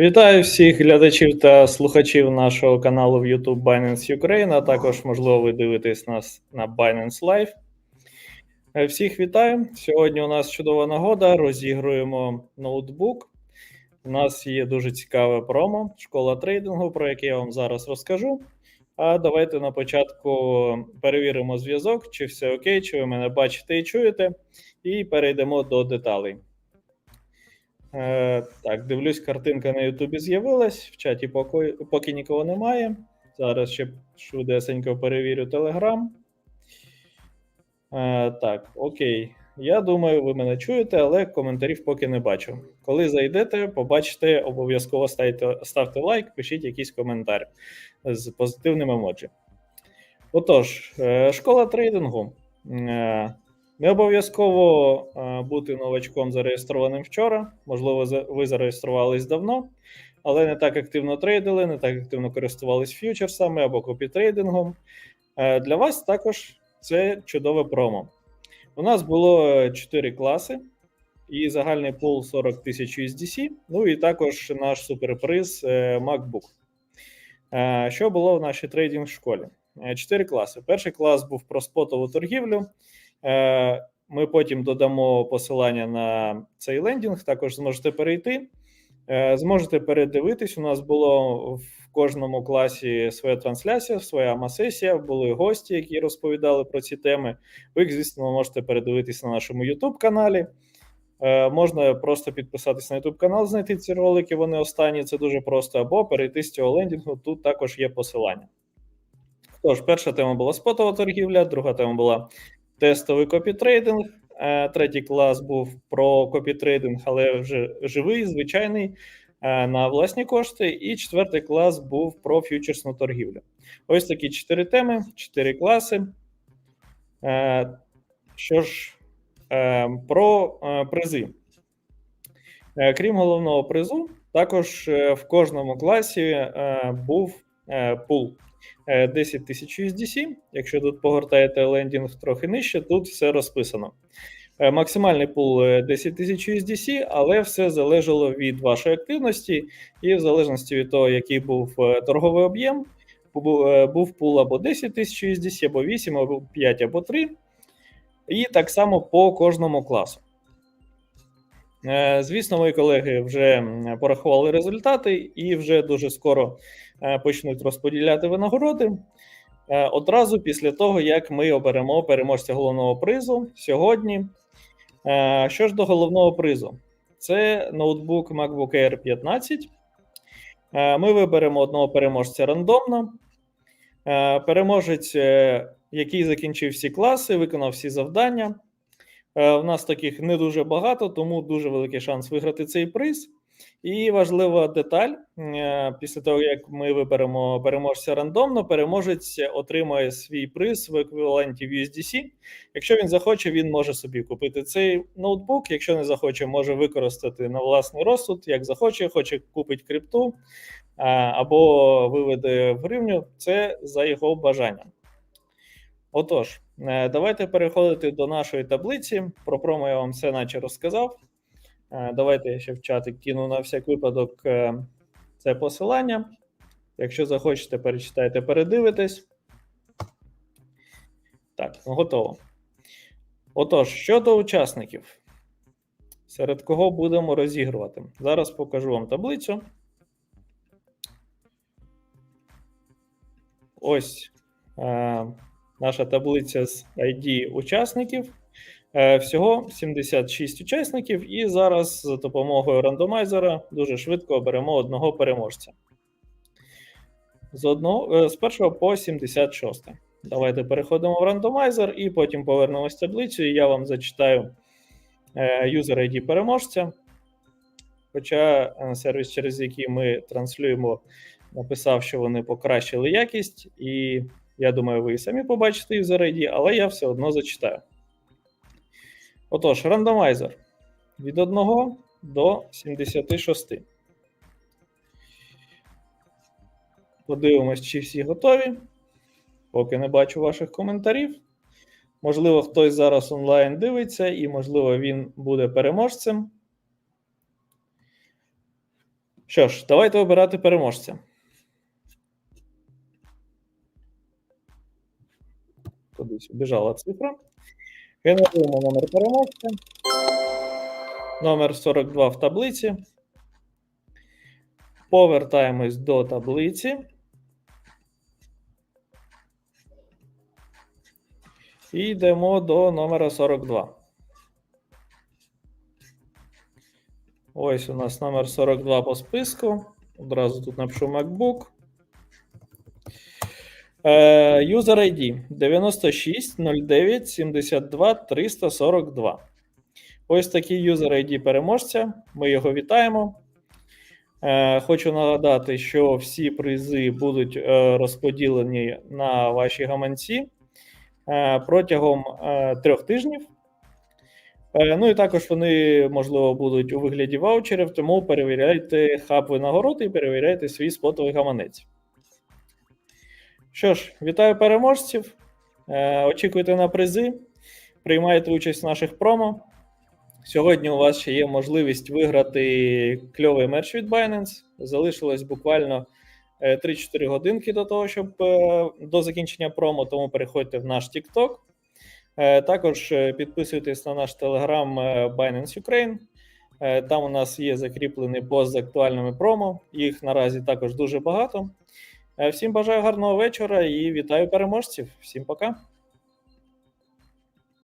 Вітаю всіх глядачів та слухачів нашого каналу в YouTube Binance Ukraine, а також, можливо, ви дивитесь нас на Binance Live. Е, Всіх вітаю. Сьогодні у нас чудова нагода. Розігруємо ноутбук. У нас є дуже цікаве промо, школа трейдингу, про яке я вам зараз розкажу. А давайте на початку перевіримо зв'язок, чи все окей, чи ви мене бачите і чуєте, і перейдемо до деталей. Е, так, дивлюсь, картинка на Ютубі з'явилась. В чаті поки, поки нікого немає. Зараз ще швидесенько перевірю Телеграм. Е, так, окей. Я думаю, ви мене чуєте, але коментарів поки не бачу. Коли зайдете, побачите, обов'язково ставте, ставте лайк, пишіть якийсь коментар з позитивним емоджі. Отож, е, школа трейдингу. Не обов'язково е, бути новачком зареєстрованим вчора. Можливо, ви зареєструвались давно, але не так активно трейдили, не так активно користувались фьючерсами або копітрейдингом. Е, Для вас також це чудове промо. У нас було 4 класи і загальний пул 40 тисяч USDC, ну і також наш суперприз е, MacBook. Що було в нашій трейдинг школі? Чотири класи. Перший клас був про спотову торгівлю. Е, Ми потім додамо посилання на цей лендінг. Також зможете перейти. Е, Зможете передивитись. У нас було в кожному класі своя трансляція, своя ама-сесія. Були гості, які розповідали про ці теми. Ви, звісно, можете передивитись на нашому YouTube каналі. Е, Можна просто підписатись на YouTube канал, знайти ці ролики. Вони останні. Це дуже просто. Або перейти з цього лендінгу. Тут також є посилання. Тож, перша тема була спотова торгівля, друга тема була тестовий копітрейдинг. Е, Третій клас був про копітрейдинг, але вже живий, звичайний е, на власні кошти. І четвертий клас був про фьючерсну торгівлю. Ось такі чотири теми, чотири класи. Е, Що ж, про призи. Крім головного призу, також в кожному класі був пул. Е, 10 тисяч USDC. Якщо тут погортаєте лендінг трохи нижче, тут все розписано. Е, Максимальний пул е, 10 тисяч USDC, але все залежало від вашої активності, і в залежності від того, який був е, торговий об'єм, е, був пул або 10 тисяч USDC, або 8, або 5, або 3. І так само по кожному класу. Е, Звісно, мої колеги вже порахували результати і вже дуже скоро е, почнуть розподіляти винагороди. Е, Одразу після того, як ми оберемо переможця головного призу сьогодні. Е, Що ж до головного призу, це ноутбук MacBook Air 15. Е, Ми виберемо одного переможця рандомно. Е, Переможець, е, який закінчив всі класи, виконав всі завдання. Е, У нас таких не дуже багато, тому дуже великий шанс виграти цей приз. І важлива деталь: е, після того, як ми виберемо переможця рандомно, переможець отримує свій приз в еквіваленті в USDC. Якщо він захоче, він може собі купити цей ноутбук. Якщо не захоче, може використати на власний розсуд, як захоче, хоче купить крипту або виведе в гривню. Це за його бажанням. Отож, е, давайте переходити до нашої таблиці. Про промо я вам все наче розказав. Давайте я ще в чатик кину на всяк випадок е, це посилання. Якщо захочете, перечитайте, передивитесь. Так, готово. Отож, щодо учасників, серед кого будемо розігрувати? Зараз покажу вам таблицю. Ось е, наша таблиця з ID учасників. Е, Всього 76 учасників, і зараз за допомогою рандомайзера дуже швидко оберемо одного переможця. З, одного, е, з першого по 76. Давайте переходимо в рандомайзер і потім повернемось в таблицю, і я вам зачитаю е, юзер ID переможця. Хоча сервіс, через який ми транслюємо, написав, що вони покращили якість, і я думаю, ви і самі побачите юзер ID, але я все одно зачитаю. Отож, рандомайзер від 1 до 76. Подивимось, чи всі готові. Поки не бачу ваших коментарів. Можливо, хтось зараз онлайн дивиться, і, можливо, він буде переможцем. Що ж, давайте обирати переможця. Кудись убіжала цифра. Генеруємо номер переможця. Номер 42 в таблиці. Повертаємось до таблиці. І йдемо до номера 42. Ось у нас номер 42 по списку. Одразу тут напишу MacBook. Е, User ID 96 09 72 342. Ось такий user ID переможця. Ми його вітаємо. Е, Хочу нагадати, що всі призи будуть е, розподілені на ваші гаманці протягом трьох тижнів. Ну і також вони, можливо, будуть у вигляді ваучерів, тому перевіряйте хаб винагород і перевіряйте свій спотовий гаманець. Що ж, вітаю переможців. Е, Очікуйте на призи, приймайте участь в наших промо. Сьогодні у вас ще є можливість виграти кльовий мерч від Binance. Залишилось буквально е, 3-4 годинки до того, щоб е, до закінчення промо, тому переходьте в наш TikTok. Е, Також е, підписуйтесь на наш е, Binance Ukraine. Е, Там у нас є закріплений пост з актуальними промо. Їх наразі також дуже багато. Е, Всім бажаю гарного вечора і вітаю переможців. Всім пока.